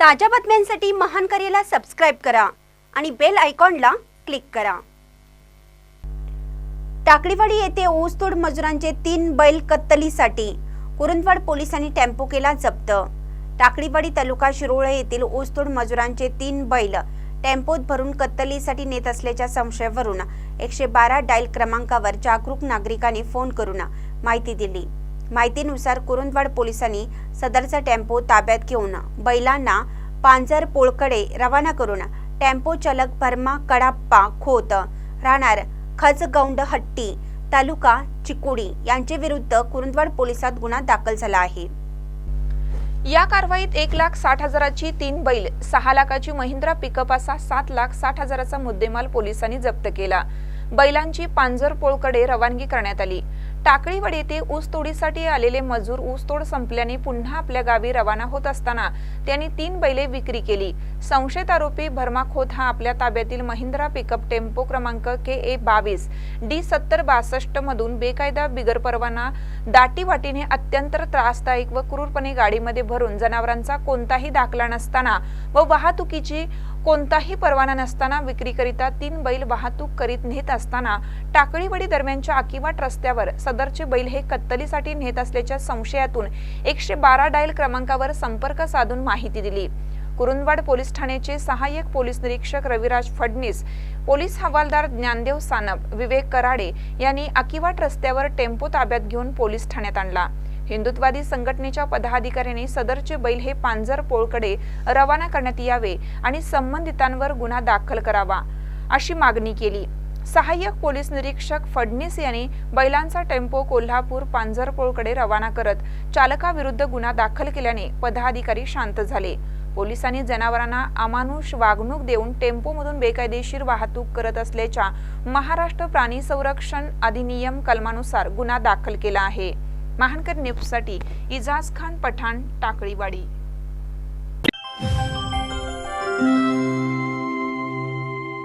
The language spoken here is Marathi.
ताज्या बातम्यांसाठी महान करेला सबस्क्राईब करा आणि बेल आयकॉनला क्लिक करा. टाकळीवाडी येथे ऊसतोड मजुरांचे तीन बैल कत्तलीसाठी कुरुंदवाड पोलिसांनी टेम्पो केला जप्त. टाकळीवाडी तालुका शिरोळे येथील ऊसतोड मजुरांचे तीन बैल टेम्पोत भरून कत्तलीसाठी नेत असल्याच्या संशयावरून एकशे बारा डायल क्रमांकावर जागरूक नागरिकांनी फोन करून माहिती दिली. माहितीनुसार कुरुंदवाड पोलिसांनी सदरचा टेम्पो ताब्यात घेऊन बैलांना पांजर पोळकडे रवाना करून टेम्पो चालक भरमा कडाप्पा खोत राहणार खजगौंड हट्टी तालुका चिकुडी यांचे विरुद्ध कुरुंदवाड पोलिसात गुन्हा दाखल झाला आहे. या कारवाईत एक लाख साठ हजाराची तीन बैल सहा लाखाची महिंद्रा पिकअप असा सात लाख साठ हजाराचा मुद्देमाल पोलिसांनी जप्त केला. बैलांची पांजर पोळकडे रवानगी करण्यात आली. टाकळीवड येथे ऊसतोडीसाठी आलेले मजूर ऊसतोड संपल्याने पुन्हा आपल्या गावी रवाना होत असताना त्यांनी तीन बैले विक्री केली. संशयित आरोपी भरमा खोत हा आपल्या ताब्यातील महिंद्रा पिकअप टेम्पो क्रमांक के ए बावीस डी सत्तर बासष्ट मधून बेकायदा बिगर परवाना दाटीवाटीने अत्यंत त्रासदायक व क्रूरपणे गाडीमध्ये भरून जनावरांचा कोणताही दाखला नसताना व वाहतुकीची कोणताही परवाना नसताना विक्रीकरिता तीन बैल वाहतूक करीत नेत असताना टाकळीवाडी दरम्यानच्या आकिवाट रस्त्यावर सदरचे बैल हे कत्तलीसाठी नेत असल्याच्या संशयातून एकशे बारा डायल क्रमांकावर संपर्क साधून माहिती दिली. कुरुंदवाड पोलीस ठाण्याचे सहाय्यक पोलीस निरीक्षक रविराज फडणीस पोलीस हवालदार ज्ञानदेव सानप विवेक कराडे यांनी आकिवाट रस्त्यावर टेम्पो ताब्यात घेऊन पोलीस ठाण्यात आणला. हिंदुत्वादी संघटनेच्या पदाधिकाऱ्यांनी सदरचे बैल हे पांजर पोळकडे रवाना करण्यात यावे आणि संबंधितांवर गुन्हा दाखल करावा अशी मागणी केली. सहाय्यक पोलीस निरीक्षक फडणीस यांनी बैलांचा टेम्पो कोल्हापूर पांजरपोळकडे रवाना करत चालकाविरुद्ध गुन्हा दाखल केल्याने पदाधिकारी शांत झाले. पोलिसांनी जनावरांना अमानुष वागणूक देऊन टेम्पोमधून बेकायदेशीर वाहतूक करत असल्याच्या महाराष्ट्र प्राणी संरक्षण अधिनियम कलमानुसार गुन्हा दाखल केला आहे. महानकर न्यूजसाठी इजाज खान पठाण टाकळीवाडी.